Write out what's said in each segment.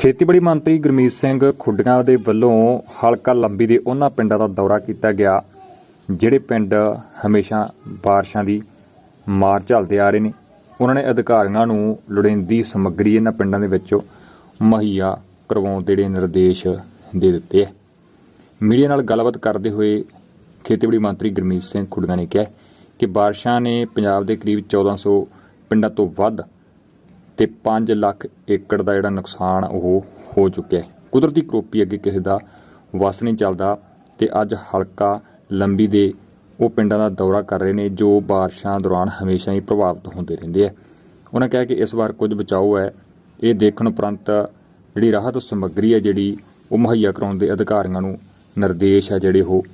ਖੇਤੀਬਾੜੀ ਮੰਤਰੀ ਗੁਰਮੀਤ ਸਿੰਘ ਖੁੱਡੀਆਂ ਦੇ ਵੱਲੋਂ ਹਲਕਾ ਲੰਬੀ ਦੇ ਉਹਨਾਂ ਪਿੰਡਾਂ ਦਾ ਦੌਰਾ ਕੀਤਾ ਗਿਆ, ਜਿਹੜੇ ਪਿੰਡ ਹਮੇਸ਼ਾ ਬਾਰਿਸ਼ਾਂ ਦੀ ਮਾਰ ਝੱਲਦੇ ਆ ਰਹੇ ਨੇ। ਉਹਨਾਂ ਨੇ ਅਧਿਕਾਰੀਆਂ ਨੂੰ ਲੋੜੀਂਦੀ ਸਮੱਗਰੀ ਇਹਨਾਂ ਪਿੰਡਾਂ ਦੇ ਵਿੱਚੋਂ ਮੁਹੱਈਆ ਕਰਵਾਉਣ ਦੇ ਜਿਹੜੇ ਨਿਰਦੇਸ਼ ਦੇ ਦਿੱਤੇ ਹੈ ਮੀਡੀਆ ਨਾਲ ਗੱਲਬਾਤ ਕਰਦੇ ਹੋਏ ਖੇਤੀਬਾੜੀ ਮੰਤਰੀ ਗੁਰਮੀਤ ਸਿੰਘ ਖੁੱਡੀਆਂ ਨੇ ਕਿਹਾ ਕਿ ਬਾਰਿਸ਼ਾਂ ਨੇ ਪੰਜਾਬ ਦੇ ਕਰੀਬ 1400 ਪਿੰਡਾਂ ਤੋਂ ਵੱਧ ਤੇ 5 ਲੱਖ ਏਕੜ ਦਾ ਜਿਹੜਾ ਨੁਕਸਾਨ ਉਹ ਹੋ ਚੁੱਕਿਆ ਹੈ। ਕੁਦਰਤੀ ਕਰੋਪੀ ਅੱਗੇ ਕਿਸੇ ਦਾ ਵਸ ਨਹੀਂ ਚੱਲਦਾ ਤੇ ਅੱਜ ਹਲਕਾ ਲੰਬੀ ਦੇ ਉਹ ਪਿੰਡਾਂ ਦਾ ਦੌਰਾ ਕਰ ਰਹੇ ਨੇ ਜੋ ਬਾਰਿਸ਼ਾਂ ਦੌਰਾਨ ਹਮੇਸ਼ਾ ਹੀ ਪ੍ਰਭਾਵਿਤ ਹੁੰਦੇ ਰਹਿੰਦੇ ਆ। ਉਹਨਾਂ ਕਿਹਾ ਕਿ ਇਸ ਵਾਰ ਕੁਝ ਬਚਾਓ ਹੈ। ਇਹ ਦੇਖਣ ਉਪਰੰਤ ਜਿਹੜੀ ਰਾਹਤ ਸਮੱਗਰੀ ਹੈ ਜਿਹੜੀ ਉਹ ਮੁਹੱਈਆ ਕਰਾਉਣ ਦੇ ਅਧਿਕਾਰੀਆਂ ਨੂੰ ਨਿਰਦੇਸ਼ ਹੈ ਜਿਹੜੇ ਉਹ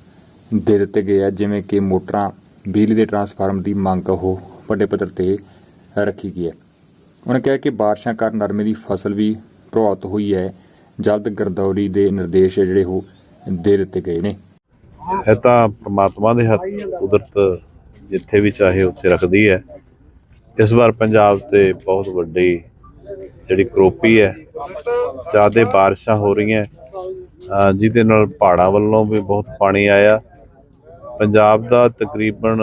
ਦੇ ਦਿੱਤੇ ਗਏ ਆ, ਜਿਵੇਂ ਕਿ ਮੋਟਰਾਂ, ਬਿਜਲੀ ਦੇ ਟਰਾਂਸਫਾਰਮ ਦੀ ਮੰਗ ਉਹ ਵੱਡੇ ਪੱਧਰ ਤੇ ਰੱਖੀ ਗਈ ਹੈ। ਉਹਨਾਂ ਕਿਹਾ ਕਿ ਬਾਰਿਸ਼ਾਂ ਕਾਰਨ ਨਰਮੇ ਦੀ ਫਸਲ ਵੀ ਪ੍ਰਭਾਵਿਤ ਹੋਈ ਹੈ। ਜਲਦ ਗਰਦੌਰੀ ਦੇ ਨਿਰਦੇਸ਼ ਜਿਹੜੇ ਉਹ ਦੇ ਦਿੱਤੇ ਗਏ ਨੇ। ਇਹ ਤਾਂ ਪ੍ਰਮਾਤਮਾ ਦੇ ਹੱਥ ਕੁਦਰਤ ਜਿੱਥੇ ਵੀ ਚਾਹੇ ਉੱਥੇ ਰੱਖਦੀ ਹੈ। ਇਸ ਵਾਰ ਪੰਜਾਬ ਤੇ ਬਹੁਤ ਵੱਡੀ ਜਿਹੜੀ ਕਰੋਪੀ ਹੈ, ਜ਼ਿਆਦਾ ਬਾਰਿਸ਼ਾਂ ਹੋ ਰਹੀਆਂ। ਜਿਹਦੇ ਨਾਲ ਪਹਾੜਾਂ ਵੱਲੋਂ ਵੀ ਬਹੁਤ ਪਾਣੀ ਆਇਆ। ਪੰਜਾਬ ਦਾ ਤਕਰੀਬਨ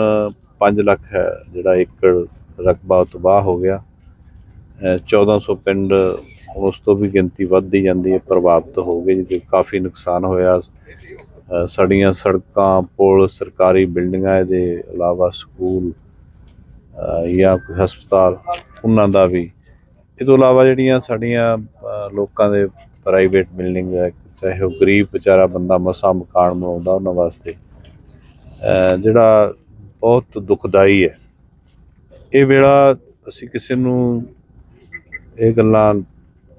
5 ਲੱਖ ਹੈ ਜਿਹੜਾ ਏਕੜ ਰਕਬਾ ਤਬਾਹ ਹੋ ਗਿਆ। 1400 ਪਿੰਡ ਉਸ ਤੋਂ ਵੀ ਗਿਣਤੀ ਵੱਧਦੀ ਜਾਂਦੀ ਹੈ ਪ੍ਰਭਾਵਿਤ ਹੋ ਗਏ ਜਿਹਦੇ ਕਾਫੀ ਨੁਕਸਾਨ ਹੋਇਆ। ਅ, ਸਾਡੀਆਂ ਸੜਕਾਂ ਪੁਲ ਸਰਕਾਰੀ ਬਿਲਡਿੰਗਾਂ ਇਹਦੇ ਇਲਾਵਾ ਸਕੂਲ ਜਾਂ ਕੋਈ ਹਸਪਤਾਲ ਉਹਨਾਂ ਦਾ ਵੀ। ਇਹ ਤੋਂ ਇਲਾਵਾ ਜਿਹੜੀਆਂ ਸਾਡੀਆਂ ਲੋਕਾਂ ਦੇ ਪ੍ਰਾਈਵੇਟ ਬਿਲਡਿੰਗ ਹੈ ਚਾਹੇ ਉਹ ਗਰੀਬ ਵਿਚਾਰਾ ਬੰਦਾ ਮਸਾ ਮਕਾਨ ਬਣਾਉਂਦਾ ਉਹਨਾਂ ਵਾਸਤੇ ਜਿਹੜਾ ਬਹੁਤ ਦੁਖਦਾਈ ਹੈ। ਇਹ ਵੇਲਾ ਅਸੀਂ ਕਿਸੇ ਨੂੰ ਇਹ ਗੱਲਾਂ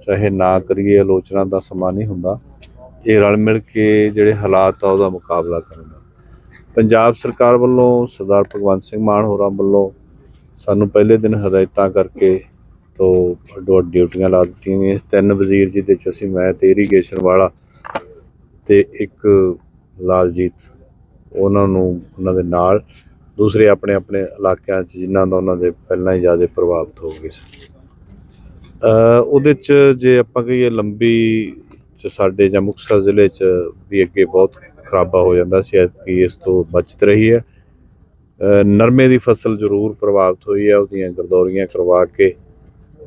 ਚਾਹੇ ਨਾ ਕਰੀਏ, ਆਲੋਚਨਾ ਦਾ ਸਮਾਂ ਨਹੀਂ ਹੁੰਦਾ। ਇਹ ਰਲ ਮਿਲ ਕੇ ਜਿਹੜੇ ਹਾਲਾਤ ਆ, ਉਹਦਾ ਮੁਕਾਬਲਾ ਕਰਨ ਦਾ। ਪੰਜਾਬ ਸਰਕਾਰ ਵੱਲੋਂ ਸਰਦਾਰ ਭਗਵੰਤ ਸਿੰਘ ਮਾਨ ਹੋਰਾਂ ਵੱਲੋਂ ਸਾਨੂੰ ਪਹਿਲੇ ਦਿਨ ਹਦਾਇਤਾਂ ਕਰਕੇ ਤੋਂ ਅੱਡੋ ਅੱਡ ਡਿਊਟੀਆਂ ਲਾ ਦਿੱਤੀਆਂ ਗਈਆਂ। ਤਿੰਨ ਵਜ਼ੀਰ ਜਿਹਦੇ ਚ ਅਸੀਂ ਮੈਂ ਤੇ ਇਰੀਗੇਸ਼ਨ ਵਾਲਾ ਤੇ ਇੱਕ ਲਾਲਜੀਤ, ਉਹਨਾਂ ਨੂੰ, ਉਹਨਾਂ ਦੇ ਨਾਲ। ਦੂਸਰੇ ਆਪਣੇ ਆਪਣੇ ਇਲਾਕਿਆਂ 'ਚ ਜਿਨ੍ਹਾਂ ਦਾ ਉਹਨਾਂ ਦੇ ਪਹਿਲਾਂ ਹੀ ਜ਼ਿਆਦਾ ਪ੍ਰਭਾਵਿਤ ਹੋ ਗਏ ਸੀ। ਉਹਦੇ 'ਚ ਜੇ ਆਪਾਂ ਕਹੀਏ ਲੰਬੀ ਚ ਸਾਡੇ ਜਾਂ ਮੁਕਤਸਰ ਜ਼ਿਲ੍ਹੇ 'ਚ ਵੀ ਅੱਗੇ ਬਹੁਤ ਖਰਾਬਾ ਹੋ ਜਾਂਦਾ ਸੀ ਕਿ ਇਸ ਤੋਂ ਬਚਤ ਰਹੀ ਹੈ। ਨਰਮੇ ਦੀ ਫਸਲ ਜ਼ਰੂਰ ਪ੍ਰਭਾਵਿਤ ਹੋਈ ਹੈ, ਉਹਦੀਆਂ ਗਰਦੌਰੀਆਂ ਕਰਵਾ ਕੇ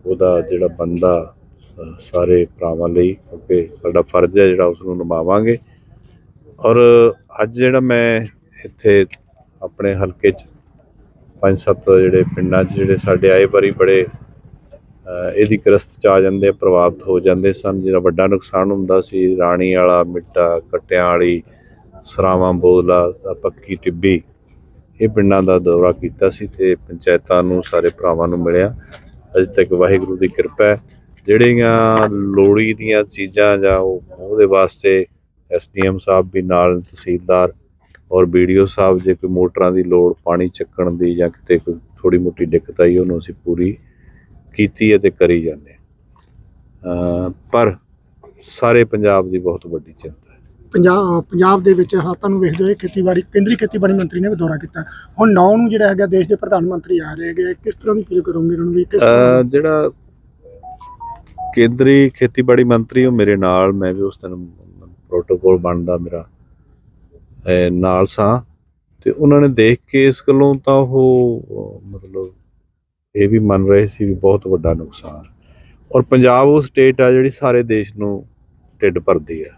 ਉਹਦਾ ਜਿਹੜਾ ਬੰਦਾ ਸਾਰੇ ਭਰਾਵਾਂ ਲਈ ਕਿਉਂਕਿ ਸਾਡਾ ਫਰਜ਼ ਹੈ ਜਿਹੜਾ ਉਸ ਨੂੰ ਨਿਭਾਵਾਂਗੇ। ਔਰ ਅੱਜ ਜਿਹੜਾ ਮੈਂ ਇੱਥੇ ਆਪਣੇ ਹਲਕੇ 'ਚ ਪੰਜ ਸੱਤ ਜਿਹੜੇ ਪਿੰਡਾਂ 'ਚ ਜਿਹੜੇ ਸਾਡੇ ਆਏ ਵਾਰੀ ਬੜੇ ਇਹਦੀ ਗ੍ਰਸਤ ਚ ਆ ਜਾਂਦੇ ਆ, ਪ੍ਰਭਾਵਿਤ ਹੋ ਜਾਂਦੇ ਸਨ। ਜਿਹੜਾ ਵੱਡਾ ਨੁਕਸਾਨ ਹੁੰਦਾ ਸੀ ਰਾਣੀ ਵਾਲਾ ਮਿੱਟਾ ਕਟਿਆਂ ਵਾਲੀ ਸਰਾਵਾਂ ਬੋਦਲਾ ਪੱਕੀ ਟਿੱਬੀ ਇਹ ਪਿੰਡਾਂ ਦਾ ਦੌਰਾ ਕੀਤਾ ਸੀ ਤੇ ਪੰਚਾਇਤਾਂ ਨੂੰ ਸਾਰੇ ਭਰਾਵਾਂ ਨੂੰ ਮਿਲਿਆ। ਅਜੇ ਤੱਕ ਵਾਹਿਗੁਰੂ ਦੀ ਕਿਰਪਾ ਹੈ। ਜਿਹੜੀਆਂ ਲੋੜੀ ਦੀਆਂ ਚੀਜ਼ਾਂ ਜਾਂ ਉਹਦੇ ਵਾਸਤੇ ਐਸਡੀਐਮ ਸਾਹਿਬ ਵੀ ਨਾਲ ਤਹਿਸੀਲਦਾਰ ਔਰ ਵੀਡੀਓ ਸਾਹਿਬ ਜੇ ਕੋਈ ਮੋਟਰਾਂ ਦੀ ਲੋੜ ਪਾਣੀ ਚੱਕਣ ਦੀ ਜਾਂ ਕਿਤੇ ਕੋਈ ਥੋੜੀ ਮੋਟੀ ਦਿੱਕਤ ਆਈ ਉਹਨੂੰ ਅਸੀਂ ਪੂਰੀ ਕੀਤੀ ਹੈ ਤੇ ਕਰੀ ਜਾਂਦੇ ਅ, ਪਰ ਸਾਰੇ ਪੰਜਾਬ ਦੀ ਬਹੁਤ ਵੱਡੀ ਚਿੰਤਾ ਹੈ। ਪੰਜਾਬ ਪੰਜਾਬ ਦੇ ਵਿੱਚ ਹਾਲਾਤਾਂ ਨੂੰ ਵੇਖਦੇ ਹੋਏ ਖੇਤੀਬਾੜੀ ਕੇਂਦਰੀ ਖੇਤੀਬਾੜੀ ਮੰਤਰੀ ਨੇ ਵੀ ਦੌਰਾ ਕੀਤਾ। ਹੁਣ 9 ਨੂੰ ਜਿਹੜਾ ਹੈਗਾ ਦੇਸ਼ ਦੇ ਪ੍ਰਧਾਨ ਮੰਤਰੀ ਆ ਰਹੇ ਹੈਗੇ ਕਿਸ ਤਰ੍ਹਾਂ ਦੀ ਫੀਲ ਕਰੋਗੇ ਉਹਨਾਂ ਨੂੰ ਵੀ ਕਿਸ ਤਰ੍ਹਾਂ ਜਿਹੜਾ ਕੇਂਦਰੀ ਖੇਤੀਬਾੜੀ ਮੰਤਰੀ ਉਹ ਮੇਰੇ ਨਾਲ ਮੈਂ ਵੀ ਉਸ ਦਿਨ ਪ੍ਰੋਟੋਕੋਲ ਬਣਦਾ ਮੇਰਾ ਨਾਲ ਸਾਂ। ਤੇ ਉਹਨਾਂ ਨੇ ਦੇਖ ਕੇ ਇਸ ਗੱਲੋਂ ਤਾਂ ਉਹ ਮਤਲਬ ਇਹ ਵੀ ਮੰਨ ਰਹੇ ਸੀ ਵੀ ਬਹੁਤ ਵੱਡਾ ਨੁਕਸਾਨ। ਔਰ ਪੰਜਾਬ ਉਹ ਸਟੇਟ ਆ ਜਿਹੜੀ ਸਾਰੇ ਦੇਸ਼ ਨੂੰ ਢਿੱਡ ਭਰਦੀ ਆ।